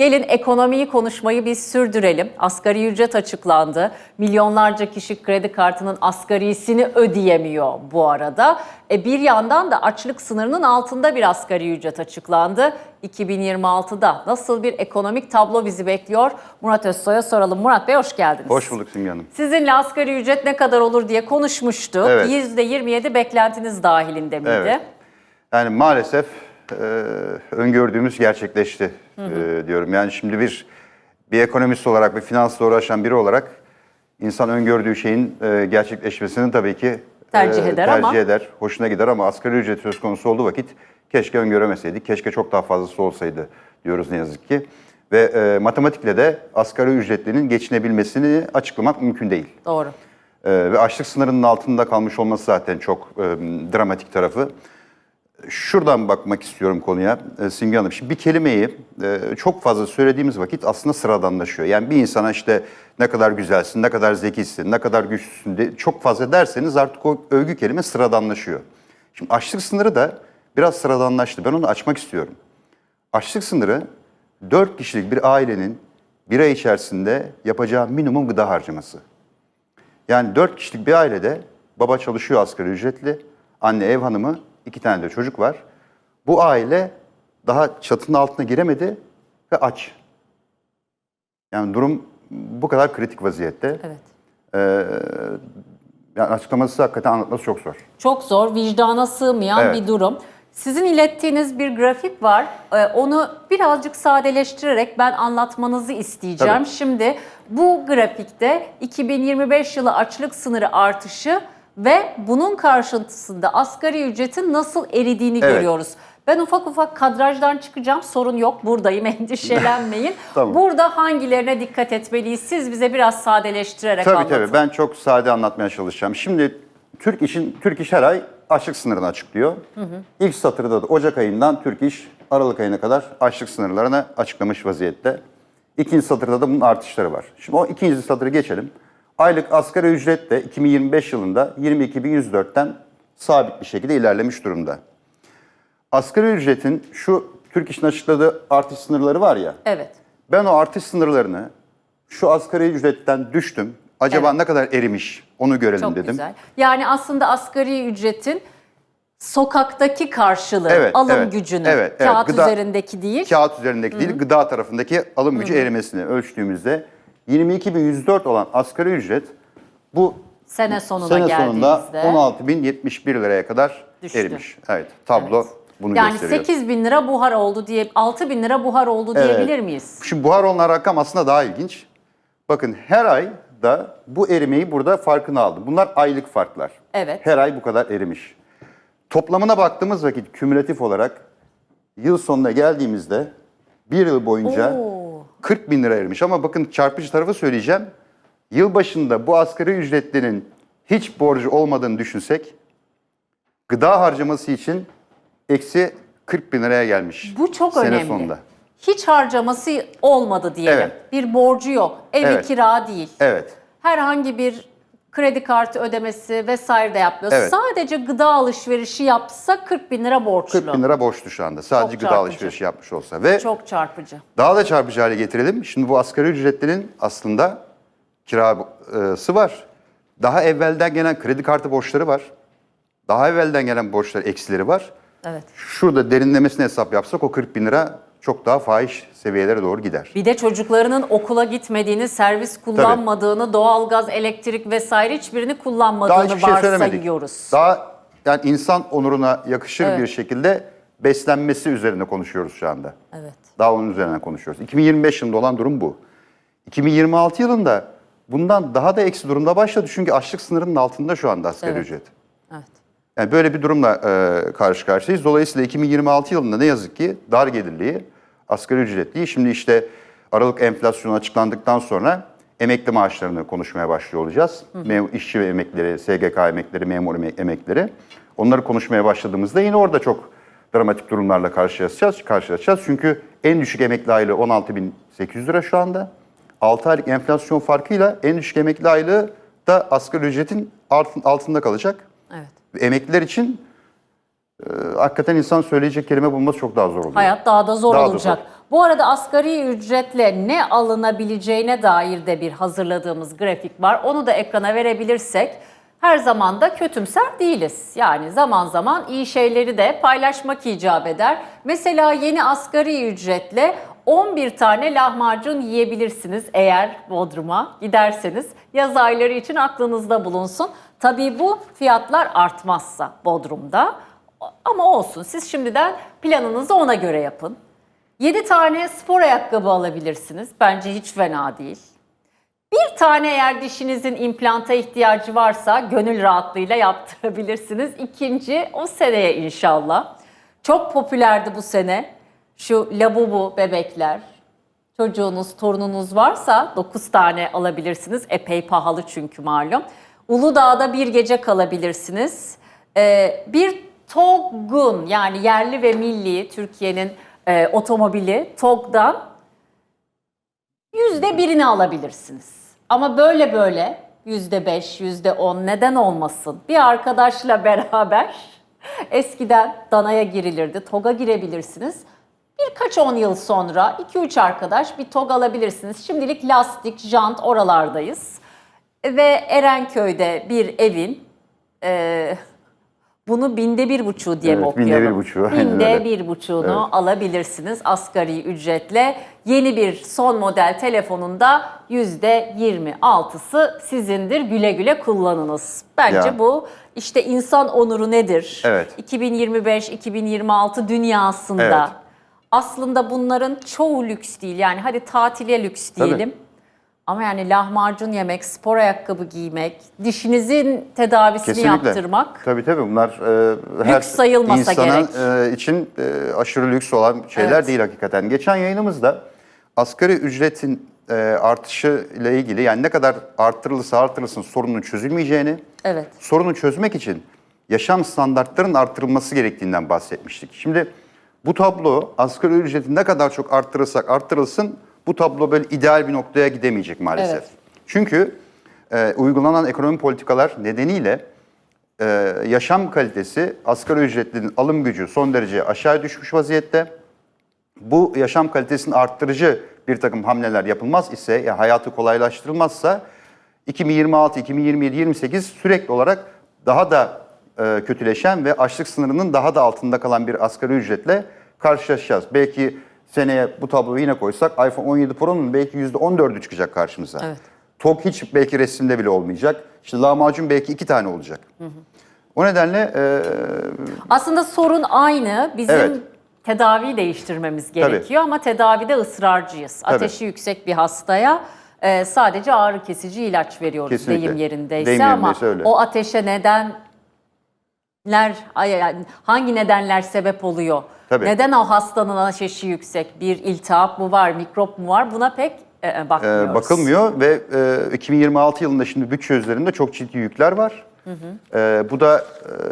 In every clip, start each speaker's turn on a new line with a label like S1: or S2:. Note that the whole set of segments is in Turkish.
S1: Gelin ekonomiyi konuşmayı biz sürdürelim. Asgari ücret açıklandı. Milyonlarca kişi kredi kartının asgarisini ödeyemiyor bu arada. E bir yandan da açlık sınırının altında bir asgari ücret açıklandı. 2026'da nasıl bir ekonomik tablo bizi bekliyor? Murat Özsoy'a soralım. Murat Bey hoş geldiniz.
S2: Hoş bulduk Simge Hanım.
S1: Sizinle asgari ücret ne kadar olur diye konuşmuştuk.
S2: Evet.
S1: %27 beklentiniz dahilinde miydi?
S2: Evet. Yani maalesef e, öngördüğümüz gerçekleşti e, diyorum. Yani şimdi bir bir ekonomist olarak ve finansla uğraşan biri olarak insan öngördüğü şeyin e, gerçekleşmesini tabii ki e,
S1: Tercih eder
S2: tercih
S1: ama-
S2: eder, hoşuna gider ama asgari ücret söz konusu olduğu vakit keşke öngöremeseydik, keşke çok daha fazlası olsaydı diyoruz ne yazık ki. Ve e, matematikle de asgari ücretlinin geçinebilmesini açıklamak mümkün değil.
S1: Doğru.
S2: Ee, ve açlık sınırının altında kalmış olması zaten çok e, dramatik tarafı. Şuradan bakmak istiyorum konuya e, Simge Hanım. Şimdi bir kelimeyi e, çok fazla söylediğimiz vakit aslında sıradanlaşıyor. Yani bir insana işte ne kadar güzelsin, ne kadar zekisin, ne kadar güçlüsün diye çok fazla derseniz artık o övgü kelime sıradanlaşıyor. Şimdi açlık sınırı da biraz sıradanlaştı. Ben onu açmak istiyorum. Açlık sınırı 4 kişilik bir ailenin bir ay içerisinde yapacağı minimum gıda harcaması. Yani dört kişilik bir ailede baba çalışıyor asgari ücretli, anne ev hanımı, iki tane de çocuk var. Bu aile daha çatının altına giremedi ve aç. Yani durum bu kadar kritik vaziyette.
S1: Evet.
S2: Yani açıklaması hakikaten anlatması çok zor.
S1: Çok zor, vicdana sığmayan
S2: Evet.
S1: bir durum. Sizin ilettiğiniz bir grafik var. Ee, Onu birazcık sadeleştirerek ben anlatmanızı isteyeceğim.
S2: Tabii.
S1: Şimdi bu grafikte 2025 yılı açlık sınırı artışı ve bunun karşısında asgari ücretin nasıl eridiğini
S2: Evet.
S1: görüyoruz. Ben ufak ufak kadrajdan çıkacağım. Sorun yok. Buradayım. Endişelenmeyin.
S2: Tamam.
S1: Burada hangilerine dikkat etmeliyiz? Siz bize biraz sadeleştirerek
S2: Tabii
S1: anlatın.
S2: tabii ben çok sade anlatmaya çalışacağım. Şimdi Türk İş'in Türk İş her ay açlık sınırını açıklıyor. İlk satırda da Ocak ayından Türk İş Aralık ayına kadar açlık sınırlarını açıklamış vaziyette. İkinci satırda da bunun artışları var. Şimdi o ikinci satırı geçelim. Aylık asgari ücret de 2025 yılında 22.104'ten sabit bir şekilde ilerlemiş durumda. Asgari ücretin şu Türk İş'in açıkladığı artış sınırları var ya.
S1: Evet.
S2: Ben o artış sınırlarını şu asgari ücretten düştüm. Acaba
S1: Evet.
S2: ne kadar erimiş onu görelim
S1: Çok
S2: dedim.
S1: güzel. Yani aslında asgari ücretin sokaktaki karşılığı,
S2: Evet,
S1: alım
S2: evet,
S1: gücünü,
S2: evet, evet.
S1: kağıt
S2: Gıda-
S1: üzerindeki değil.
S2: Kağıt üzerindeki değil, gıda tarafındaki alım gücü erimesini ölçtüğümüzde 22.104 olan asgari ücret bu
S1: Sene sonuna
S2: sene sonunda
S1: geldiğimizde.
S2: 16.071 liraya kadar
S1: Düştü.
S2: erimiş. Evet, tablo bunu
S1: yani
S2: gösteriyor.
S1: 8 bin lira buhar oldu diye, 6 bin lira buhar oldu
S2: Evet.
S1: diyebilir miyiz?
S2: Şimdi buhar olunan rakam aslında daha ilginç. Bakın her ay da bu erimeyi burada farkını aldım. Bunlar aylık farklar.
S1: Evet.
S2: Her ay bu kadar erimiş. Toplamına baktığımız vakit kümülatif olarak yıl sonuna geldiğimizde bir yıl boyunca
S1: Oo.
S2: 40 bin lira erimiş. Ama bakın çarpıcı tarafı söyleyeceğim. Yıl başında bu asgari ücretlinin hiç borcu olmadığını düşünsek gıda harcaması için eksi 40 bin liraya gelmiş.
S1: Bu çok
S2: sene
S1: önemli.
S2: sonunda.
S1: Hiç harcaması olmadı diyelim.
S2: Evet.
S1: Bir borcu yok. Evi
S2: Evet.
S1: kira değil.
S2: Evet.
S1: Herhangi bir kredi kartı ödemesi vesaire de yapmıyor.
S2: Evet.
S1: Sadece gıda alışverişi yapsa 40 bin lira borçlu.
S2: 40 bin lira borçlu şu anda. Sadece
S1: Çok
S2: gıda
S1: çarpıcı.
S2: alışverişi yapmış olsa. Ve
S1: Çok çarpıcı.
S2: daha da çarpıcı hale getirelim. Şimdi bu asgari ücretlinin aslında kirası var. Daha evvelden gelen kredi kartı borçları var. Daha evvelden gelen borçlar, eksileri var.
S1: Evet.
S2: Şurada derinlemesine hesap yapsak o 40 bin lira çok daha fahiş seviyelere doğru gider.
S1: Bir de çocuklarının okula gitmediğini, servis kullanmadığını, doğalgaz, elektrik vesaire hiçbirini
S2: Daha
S1: kullanmadığını
S2: hiçbir şey
S1: varsayıyoruz.
S2: Daha yani insan onuruna yakışır
S1: Evet.
S2: bir şekilde beslenmesi üzerine konuşuyoruz şu anda.
S1: Evet.
S2: Daha onun üzerine konuşuyoruz. 2025 yılında olan durum bu. 2026 yılında bundan daha da eksi durumda başladı. Çünkü açlık sınırının altında şu anda asgari
S1: Evet.
S2: ücret.
S1: Evet.
S2: Yani böyle bir durumla e, karşı karşıyayız. Dolayısıyla 2026 yılında ne yazık ki dar gelirliği, asgari ücretliyi şimdi işte Aralık enflasyonu açıklandıktan sonra emekli maaşlarını konuşmaya başlıyor olacağız. Mem- işçi ve emeklileri, SGK emeklileri, memur emek- emeklileri. Onları konuşmaya başladığımızda yine orada çok dramatik durumlarla karşılaşacağız. karşılaşacağız. Çünkü en düşük emekli aylığı 16.800 lira şu anda. 6 aylık enflasyon farkıyla en düşük emekli aylığı da asgari ücretin altın- altında kalacak.
S1: Evet.
S2: Emekliler için e, hakikaten insan söyleyecek kelime bulması çok daha zor oluyor.
S1: Hayat daha da zor
S2: Daha da
S1: olacak.
S2: zor.
S1: Bu arada asgari ücretle ne alınabileceğine dair de bir hazırladığımız grafik var. Onu da ekrana verebilirsek her zaman da kötümser değiliz. Yani zaman zaman iyi şeyleri de paylaşmak icap eder. Mesela yeni asgari ücretle 11 tane lahmacun yiyebilirsiniz eğer Bodrum'a giderseniz. Yaz ayları için aklınızda bulunsun. Tabii bu fiyatlar artmazsa Bodrum'da. Ama olsun siz şimdiden planınızı ona göre yapın. 7 tane spor ayakkabı alabilirsiniz. Bence hiç fena değil. Bir tane eğer dişinizin implanta ihtiyacı varsa gönül rahatlığıyla yaptırabilirsiniz. İkinci o seneye inşallah. Çok popülerdi bu sene. Şu labubu bebekler. Çocuğunuz, torununuz varsa 9 tane alabilirsiniz. Epey pahalı çünkü malum. Uludağ'da bir gece kalabilirsiniz. Ee, bir TOG'un yani yerli ve milli Türkiye'nin e, otomobili TOG'dan yüzde birini alabilirsiniz. Ama böyle böyle yüzde beş, yüzde on neden olmasın? Bir arkadaşla beraber eskiden danaya girilirdi, toga girebilirsiniz. Birkaç on yıl sonra 2-3 arkadaş bir tog alabilirsiniz. Şimdilik lastik, jant oralardayız. Ve Erenköy'de bir evin e, bunu binde bir buçuğu diye mi
S2: Evet, binde
S1: okuyalım?
S2: bir buçuğu,
S1: Binde
S2: öyle.
S1: bir buçuğunu alabilirsiniz asgari ücretle. Yeni bir son model telefonunda yüzde 26'sı sizindir. Güle güle kullanınız. Bence
S2: Ya.
S1: bu işte insan onuru nedir?
S2: Evet.
S1: 2025-2026 dünyasında
S2: Evet.
S1: aslında bunların çoğu lüks değil. Yani hadi tatile lüks
S2: Tabii.
S1: Ama yani lahmacun yemek, spor ayakkabı giymek, dişinizin tedavisini yaptırmak.
S2: Tabii tabii bunlar e, her
S1: sayılmasa
S2: insana
S1: gerek.
S2: e, için e, aşırı lüks olan şeyler
S1: Evet.
S2: değil hakikaten. Geçen yayınımızda asgari ücretin e, artışı ile ilgili yani ne kadar arttırılırsa arttırılsın sorunun çözülmeyeceğini,
S1: Evet.
S2: sorunu çözmek için yaşam standartlarının arttırılması gerektiğinden bahsetmiştik. Şimdi bu tablo asgari ücreti ne kadar çok arttırırsak arttırılsın bu tablo böyle ideal bir noktaya gidemeyecek maalesef.
S1: Evet.
S2: Çünkü e, uygulanan ekonomi politikalar nedeniyle e, yaşam kalitesi asgari ücretlinin alım gücü son derece aşağı düşmüş vaziyette. Bu yaşam kalitesini arttırıcı bir takım hamleler yapılmaz ise, ya hayatı kolaylaştırılmazsa 2026, 2027, 28 sürekli olarak daha da e, kötüleşen ve açlık sınırının daha da altında kalan bir asgari ücretle karşılaşacağız. Belki seneye bu tabloyu yine koysak iPhone 17 Pro'nun belki %14'ü çıkacak karşımıza.
S1: Evet.
S2: TOG hiç belki resimde bile olmayacak. İşte lahmacun belki iki tane olacak. O nedenle e,
S1: Aslında sorun aynı. Bizim
S2: Evet.
S1: tedaviyi değiştirmemiz gerekiyor ama tedavide ısrarcıyız.
S2: Tabii.
S1: Ateşi yüksek bir hastaya e, sadece ağrı kesici ilaç veriyoruz
S2: Kesinlikle.
S1: deyim yerindeyse
S2: Deyim
S1: ama
S2: yerindeyse öyle.
S1: o ateşe nedenler hangi nedenler sebep oluyor?
S2: Tabii.
S1: Neden o hastanın ateşi yüksek? Bir iltihap mı var, mikrop mu var? Buna pek e, bakmıyoruz.
S2: E, bakılmıyor ve e, 2026 yılında şimdi bütçe üzerinde çok ciddi yükler var. E, bu da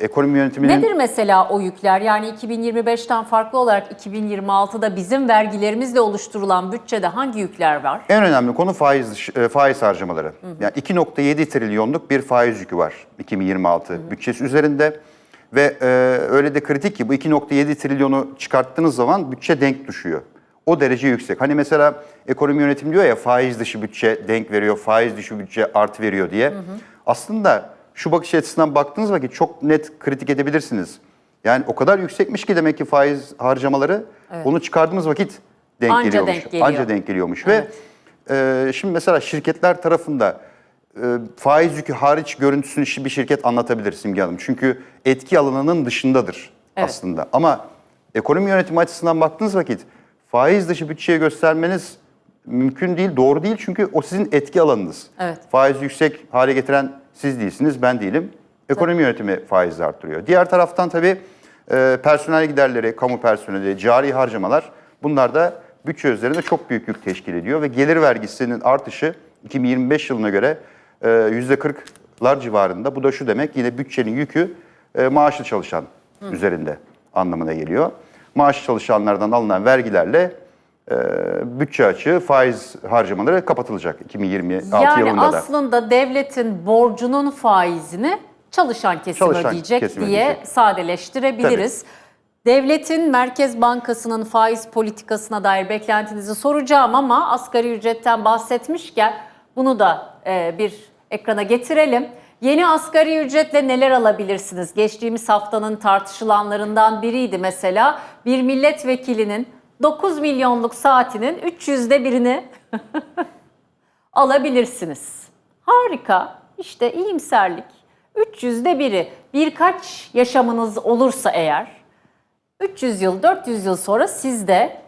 S2: e, ekonomi yönetiminin
S1: Nedir mesela o yükler? Yani 2025'ten farklı olarak 2026'da bizim vergilerimizle oluşturulan bütçede hangi yükler var?
S2: en önemli konu faiz e, faiz harcamaları. Yani 2.7 trilyonluk bir faiz yükü var 2026 bütçesi üzerinde ve e, öyle de kritik ki bu 2.7 trilyonu çıkarttığınız zaman bütçe denk düşüyor. O derece yüksek. Hani mesela ekonomi yönetimi diyor ya faiz dışı bütçe denk veriyor, faiz dışı bütçe artı veriyor diye. Aslında şu bakış açısından baktığınız vakit çok net kritik edebilirsiniz. Yani o kadar yüksekmiş ki demek ki faiz harcamaları onu çıkardığımız vakit denk
S1: Anca
S2: geliyormuş.
S1: denk geliyor.
S2: Anca denk geliyormuş ve e, şimdi mesela şirketler tarafında e, faiz yükü hariç görüntüsünü bir şirket anlatabilir Simge Hanım. Çünkü etki alanının dışındadır
S1: Evet.
S2: aslında. Ama ekonomi yönetimi açısından baktığınız vakit faiz dışı bütçeye göstermeniz mümkün değil, doğru değil. Çünkü o sizin etki alanınız.
S1: Evet.
S2: Faiz yüksek hale getiren siz değilsiniz, ben değilim. Ekonomi yönetimi faizi arttırıyor. Diğer taraftan tabii e, personel giderleri, kamu personeli, cari harcamalar bunlar da bütçe üzerinde çok büyük yük teşkil ediyor ve gelir vergisinin artışı 2025 yılına göre %40'lar civarında. Bu da şu demek yine bütçenin yükü e, maaşlı çalışan üzerinde anlamına geliyor. Maaşlı çalışanlardan alınan vergilerle e, bütçe açığı faiz harcamaları kapatılacak 2026
S1: Yani
S2: yılında da.
S1: aslında devletin borcunun faizini çalışan kesim
S2: Çalışan
S1: ödeyecek
S2: kesim
S1: diye
S2: ödeyecek.
S1: sadeleştirebiliriz. Devletin Merkez Bankası'nın faiz politikasına dair beklentinizi soracağım ama asgari ücretten bahsetmişken bunu da e, bir ekrana getirelim. Yeni asgari ücretle neler alabilirsiniz? Geçtiğimiz haftanın tartışılanlarından biriydi mesela. Bir milletvekilinin 9 milyonluk saatinin 300'de birini alabilirsiniz. Harika. İşte iyimserlik. 300'de biri. Birkaç yaşamınız olursa eğer 300 yıl, 400 yıl sonra siz de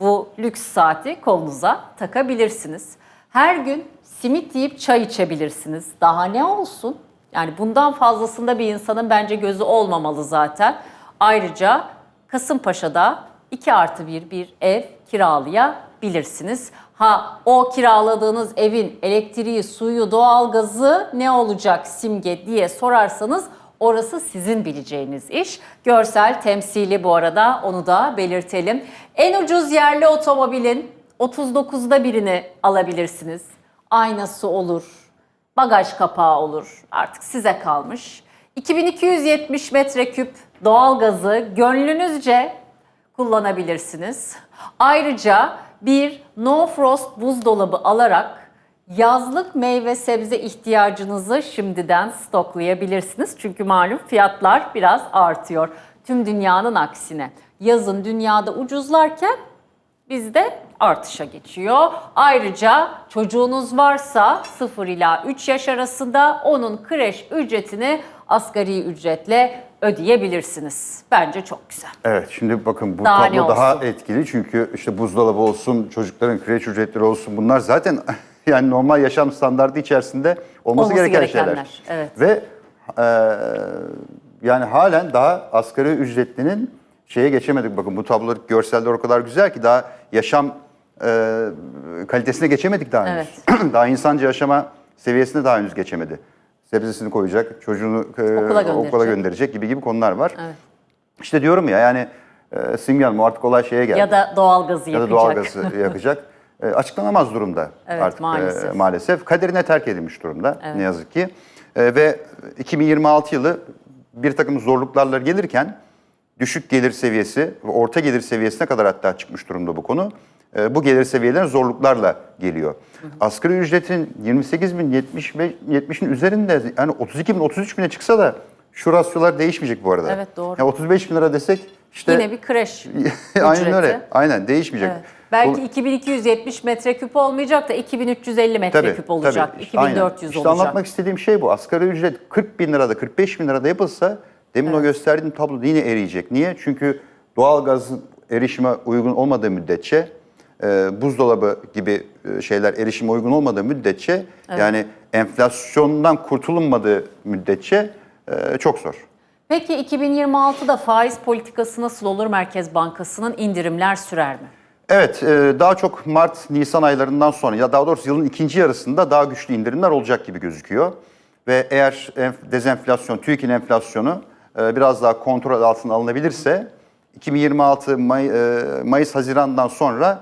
S1: bu lüks saati kolunuza takabilirsiniz. Her gün simit yiyip çay içebilirsiniz. Daha ne olsun? Yani bundan fazlasında bir insanın bence gözü olmamalı zaten. Ayrıca Kasımpaşa'da 2 artı 1 bir ev kiralayabilirsiniz. Ha o kiraladığınız evin elektriği, suyu, doğalgazı ne olacak simge diye sorarsanız Orası sizin bileceğiniz iş. Görsel temsili bu arada onu da belirtelim. En ucuz yerli otomobilin 39'da birini alabilirsiniz. Aynası olur, bagaj kapağı olur. Artık size kalmış. 2270 metreküp doğalgazı gönlünüzce kullanabilirsiniz. Ayrıca bir no frost buzdolabı alarak yazlık meyve sebze ihtiyacınızı şimdiden stoklayabilirsiniz. Çünkü malum fiyatlar biraz artıyor. Tüm dünyanın aksine. Yazın dünyada ucuzlarken bizde artışa geçiyor. Ayrıca çocuğunuz varsa 0 ila 3 yaş arasında onun kreş ücretini asgari ücretle ödeyebilirsiniz. Bence çok güzel.
S2: Evet şimdi bakın bu
S1: Daha ne
S2: tablo daha etkili çünkü işte buzdolabı olsun, çocukların kreş ücretleri olsun bunlar zaten yani normal yaşam standartı içerisinde olması,
S1: Olması
S2: gereken
S1: gerekenler,
S2: şeyler.
S1: evet.
S2: Ve e, yani halen daha asgari ücretlinin şeye geçemedik. Bakın bu tablolar, görseller o kadar güzel ki daha yaşam e, kalitesine geçemedik daha henüz. daha insanca yaşama seviyesine daha henüz geçemedi. Sebzesini koyacak, çocuğunu e,
S1: Okula gönderecek.
S2: okula gönderecek gibi gibi konular var.
S1: Evet.
S2: İşte diyorum ya yani e, Simge Hanım artık olay şeye geldi.
S1: Ya da doğalgazı
S2: Ya da
S1: yakacak.
S2: doğalgazı yakacak. E, açıklanamaz durumda
S1: Evet,
S2: artık
S1: maalesef.
S2: e, maalesef. Kaderine terk edilmiş durumda ne yazık ki. E, ve 2026 yılı bir takım zorluklarla gelirken düşük gelir seviyesi ve orta gelir seviyesine kadar hatta çıkmış durumda bu konu. E, bu gelir seviyeleri zorluklarla geliyor. Asgari ücretin 28 bin 70 ve 70'in üzerinde yani 32 bin 33 bine çıksa da şu rasyolar değişmeyecek bu arada.
S1: Evet, doğru.
S2: Yani 35 bin lira desek işte
S1: Yine bir kreş
S2: Aynen öyle. Aynen değişmeyecek.
S1: Evet. Belki
S2: Dolu-
S1: 2270 metreküp olmayacak da 2350 metreküp olacak.
S2: tabii.
S1: 2400
S2: Aynen. İşte
S1: olacak.
S2: anlatmak istediğim şey bu. Asgari ücret 40 bin lirada, 45 bin lirada yapılsa demin o gösterdiğim tablo yine eriyecek. Niye? Çünkü doğalgazın erişime uygun olmadığı müddetçe, e, buzdolabı gibi e, şeyler erişime uygun olmadığı müddetçe, yani enflasyondan kurtulunmadığı müddetçe e, çok zor.
S1: Peki 2026'da faiz politikası nasıl olur Merkez Bankası'nın indirimler sürer mi?
S2: Evet, e, daha çok Mart, Nisan aylarından sonra ya daha doğrusu yılın ikinci yarısında daha güçlü indirimler olacak gibi gözüküyor. Ve eğer enf- dezenflasyon, TÜİK'in enflasyonu biraz daha kontrol altına alınabilirse 2026 May, e, Mayıs, Haziran'dan sonra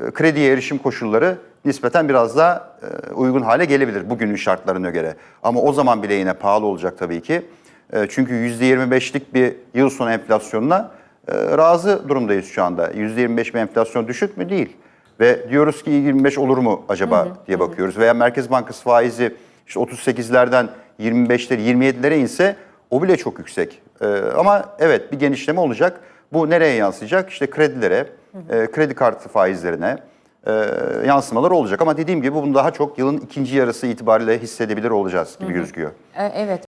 S2: e, krediye erişim koşulları nispeten biraz daha e, uygun hale gelebilir bugünün şartlarına göre. Ama o zaman bile yine pahalı olacak tabii ki. E, Çünkü %25'lik bir yıl sonu enflasyonuna e, razı durumdayız şu anda. %25 bir enflasyon düşük mü? Değil. Ve diyoruz ki 25 olur mu acaba diye bakıyoruz. Veya Merkez Bankası faizi işte 38'lerden 25'leri 27'lere inse o bile çok yüksek. E, Ama evet bir genişleme olacak. Bu nereye yansıyacak? İşte kredilere, e, kredi kartı faizlerine e, yansımalar olacak. Ama dediğim gibi bunu daha çok yılın ikinci yarısı itibariyle hissedebilir olacağız gibi gözüküyor.
S1: E, Evet